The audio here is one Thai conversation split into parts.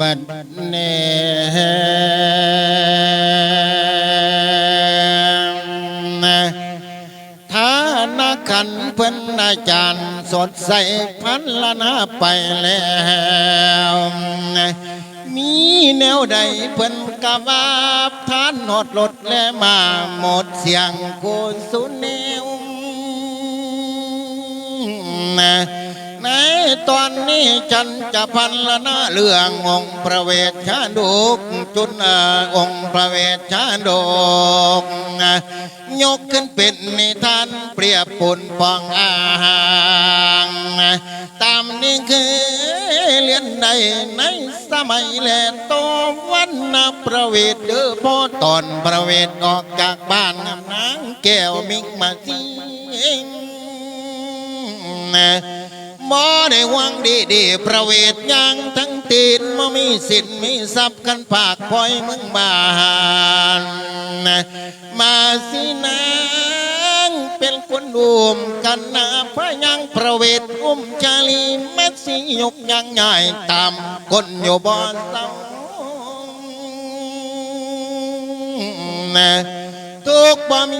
บัดเนฐานะขันเพิ่นอาจารย์สดใสพันละนาไปแล้วมีแนวใดเพิ่นกะว่าทานหดลดและมาหมดเสียงโกสุนแนว ในตอนนี้ฉันจะพันละนาเรื่ององค์พระเวทชาดกจุนองค์พระเวทชาดกยกขึ้นเป็นนิทานเปรียบปุ่นปองอาหางตามนี้คือเรียนใดในสมัยแลโตวันนะประเวทเด้อพ่อตอนประเวทออกจากบ้านนางแก้วมิกมาสิหม อได้หวังดีดีประเวทยังทั้งตีนมามีสิทธิ์มีทรัพย์กันภาคพอยมึงบานมาสินางเป็นคนรวมกันนาพระยังประเวทอุ้มจาลีแม่สิยกยังใหญ่ตามคนอยู่บอนเสาทุกบ่มี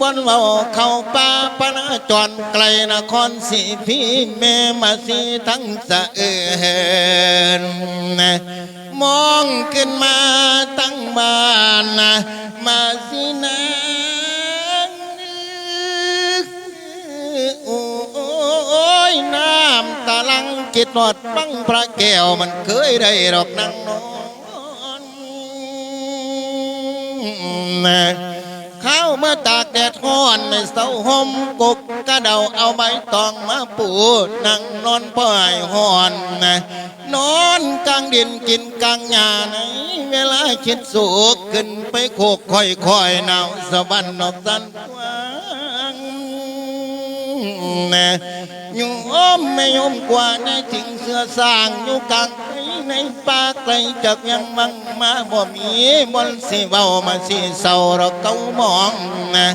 บนเว้าเข้าป่าปนาจรไกลนครสีพี่แม่มาสีทั้งสะเอินมองขึ้นมาตั้งบ้านนะมาสินะโอ้ยน้ำตาลังจิตหลอดฟังพระแก้วมันเคยได้ดอกนางนอน ข้าวมาตากแดดร้อนในเสาห่มกกกระเดาเอาใบตองมาปูนั่งนอนพ่อยห่อนนะนอนกลางดินกินกลางหญ้าในเวลาคิดสุกขึ้นไปโคกค่อยค่อยๆหนาวสะบันนอกสันกว้างนะยู่มไม่ยอมกว่าในทิ้งเสื้อสร้างอยู่กลางในป่าไกลจากยังมัง มาบ่มีบนสิเว้ามาสิเศร้าเราเก้ามองนะ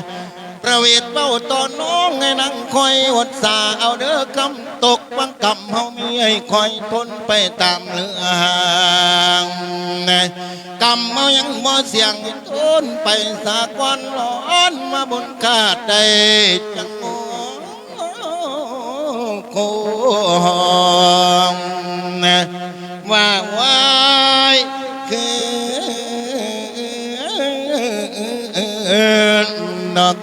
ประเวทเบ้าตอนน้องให้นั่งคอยอดสาเอาเด้อกำตกบังกำเฮามีให้คอยทนไปตามเรื่องกำเมายังบ่เสียงทนไปสากวันร้อนมาบนคาดได้จังโงโคงว่าไว้คื ดอก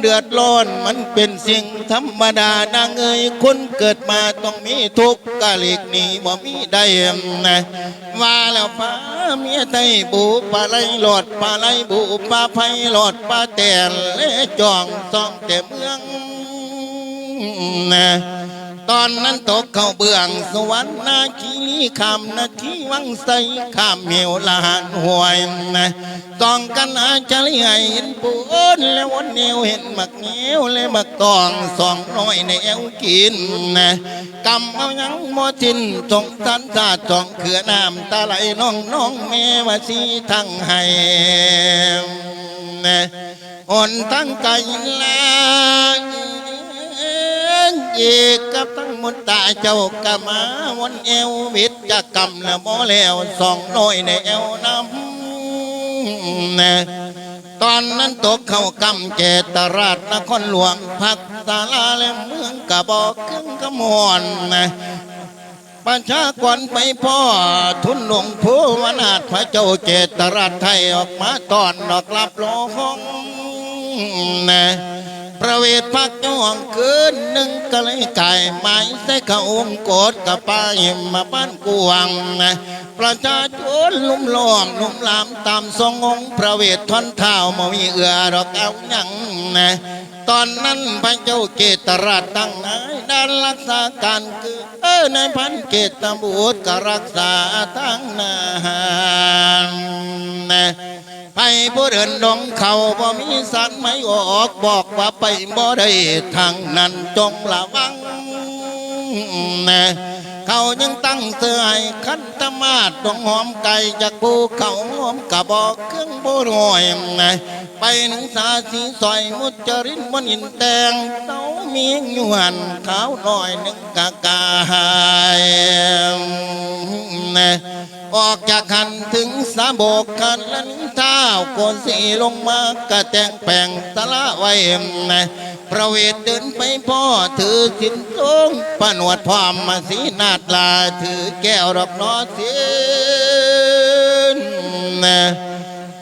เดือดร้อนมันเป็นสิ่งธรรมดานางเอ้ยคนเกิดมาต้องมีทุกข์กะเล็กนี่บ่มีได้นะว่าแล้วป้าเมียไทยบูปลาไหลหลอดปลาไหลบูปลาไผ่หลอดปลาแตนและจองซองแต่เมืองนะ ตอนนั้นตกเข้าเบื้อง สวรรค์นาคีคำนาทีวังใสข้ามเหวลานหวยนะต้องกันอาจารย์ให้เห็นปูนแล้ววันเหนียวเห็นมักเหนียวและมักตองสองน้อยในแอวกินนะกำเอายังมอทินจงสันสาจองเขือน้ำตาไหลน้องน้องแม่วาสีทั้งให้นะอ่อนทั้งไก่ลาเอกกับทั้งหมดตาเจ้ากะมาวันเอววิทย์จะกำละบ่แล้วสองน้อยในเอวน้ำนตอนนั้นตกเข้ากำเจตราชนครหลวงพักศาลาและเมืองกะบอกครึ่งกะมอนประชากรไปพ่อทุนหลวงผู้วนาถพระเจ้าเจตราชไทยออกมาตอนดอกรับโลหงนะ ประเวทพักย่องคืนหนึ่งก็เลยไก่ไม้ใส่เขาองค์โกดกับป้ายมาบ้านกวงนะประชาชนลุ่มล้อมลุ่มลามตามทรงองค์พระเวททอนเท้ามามีเอือดอกเอาหยังนะตอนนั้นพระเจ้าเกตราชตั้งนายด้านรักษาการคือเออนายพันเกตบุตรก็รักษาทั้งนา ไปผู้เดินดงเขาบ่มีสันไม่ออกบอกว่าไปบ่ได้ทางนั้นจงระวังนะเขายังตั้งเสือให้ขันธมาศดงหอมไก่จากภูเขาหอมกระบอกเครื่องโบรอยนะไปหนังสาสีซอยมุจรินมนินแดงเต้าเมียงยวนขาวน้อยหนึ่งกากายนะ ออกจากหันถึงสาโบกคันลันเท้าโกนสีลงมากระแตงแปลงสละไว้นะประเวทเดินไปพ่อถือสินทรงปนวดพร้อมมาสีนาดลาถือแก้วดอกนอสียนนะ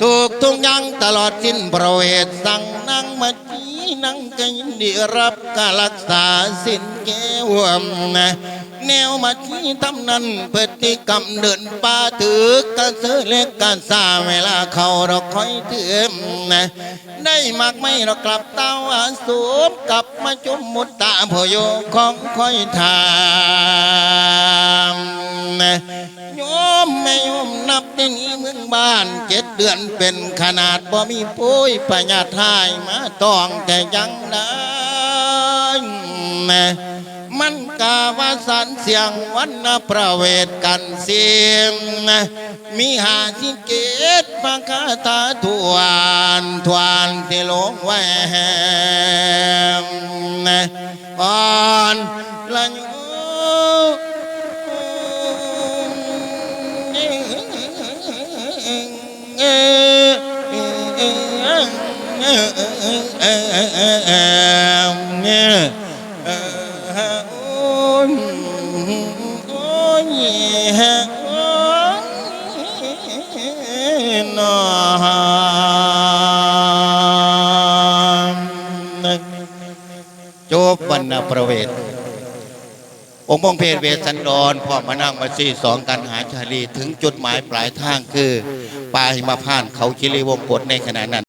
ถูกทุกอยังตลอดสิ้นประเวทสั่งนั่งมาจีนั่งก็ยินดีรับการรักษาสิ้นแก้วนะ แนวมาที่ทำนั้นพฤติกรรมเดินป่าถือกระเสือเล็กกันซาเวลาเขาเราคอยเถื่อมนะได้มากไม่เรากลับเต้าอาสูบกลับมาจุมมุตตาพโยของคอยทามนะโยมแม่โยมนับได้นี้เมืองบ้านเจ็ดเดือนเป็นขนาดบ่มีปุ้ยปัญญาทายมาต้องแต่ยังได้นะ มันกาวาสันเสียงวันนาประเวทกันเสียงมีหาสิเกตมาคาตาทวนทวนที่ลงแหวนอ่อนละโยโอ้ จบวันนประเวทองค์พงเพศเวสันดรพ่อมานั่งมาซี่สองกันหาชาลี ถึงจุดหมายปลายทางคือปลายมาผ่านเขาชิลีวงกฏในขณะนั้น